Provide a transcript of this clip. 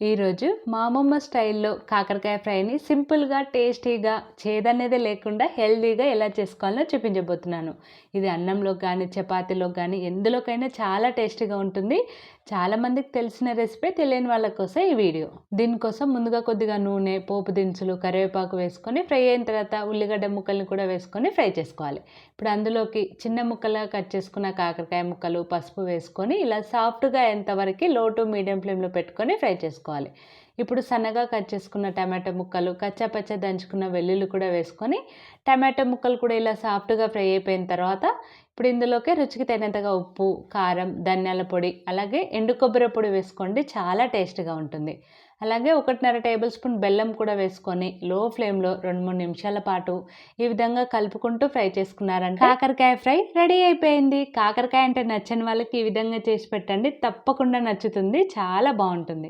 ఈరోజు మా అమ్మమ్మ స్టైల్లో కాకరకాయ ఫ్రైని సింపుల్గా టేస్టీగా చేదనేదే లేకుండా హెల్తీగా ఎలా చేసుకోవాలో చూపించబోతున్నాను. ఇది అన్నంలో కానీ చపాతీలో కానీ ఎందులోకైనా చాలా టేస్టీగా ఉంటుంది. చాలామందికి తెలిసిన రెసిపీ తెలియని వాళ్ళ కోసం ఈ వీడియో. దీనికోసం ముందుగా కొద్దిగా నూనె పోపు దినుసులు కరివేపాకు వేసుకొని ఫ్రై అయిన తర్వాత ఉల్లిగడ్డ ముక్కల్ని కూడా వేసుకొని ఫ్రై చేసుకోవాలి. ఇప్పుడు అందులోకి చిన్న ముక్కలుగా కట్ చేసుకున్న కాకరకాయ ముక్కలు పసుపు వేసుకొని ఇలా సాఫ్ట్గా ఎంతవరకు లో టు మీడియం ఫ్లేమ్లో పెట్టుకొని ఫ్రై చేసుకోవాలి. ఇప్పుడు సన్నగా కట్ చేసుకున్న టమాటో ముక్కలు కచ్చాపచ్చ దంచుకున్న వెల్లుల్లి కూడా వేసుకొని టమాటో ముక్కలు కూడా ఇలా సాఫ్ట్గా ఫ్రై అయిపోయిన తర్వాత ఇప్పుడు ఇందులోకి రుచికి తగినంతగా ఉప్పు కారం ధనియాల పొడి అలాగే ఎండు కొబ్బరి పొడి వేసుకోండి. చాలా టేస్ట్గా ఉంటుంది. అలాగే ఒకటిన్నర టేబుల్ స్పూన్ బెల్లం కూడా వేసుకొని లో ఫ్లేమ్లో రెండు మూడు నిమిషాల పాటు ఈ విధంగా కలుపుకుంటూ ఫ్రై చేసుకున్నారంటే కాకరకాయ ఫ్రై రెడీ అయిపోయింది. కాకరకాయ అంటే నచ్చని వాళ్ళకి ఈ విధంగా చేసి పెట్టండి. తప్పకుండా నచ్చుతుంది. చాలా బాగుంటుంది.